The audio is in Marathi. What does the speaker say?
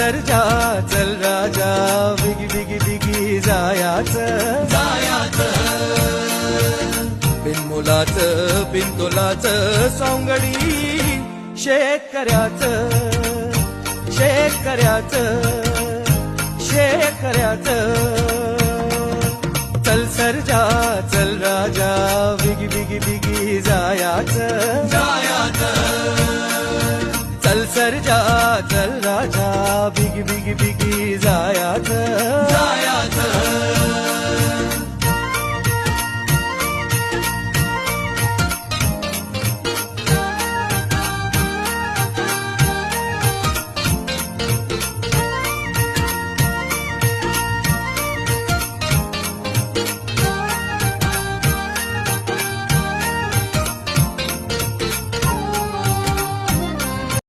सरजा चल राजा बिगी बिगी बिगी जायाच. जायाच बिन मुलाच बिन तुलाच सोंगडी शेतकऱ्याच शेतकऱ्याच शेतकऱ्याच. चल सरजा चल राजा बिगी बिगी बिगी जायाच जायाच. चल सरजा चल राजा. बिगी बिगी बिगी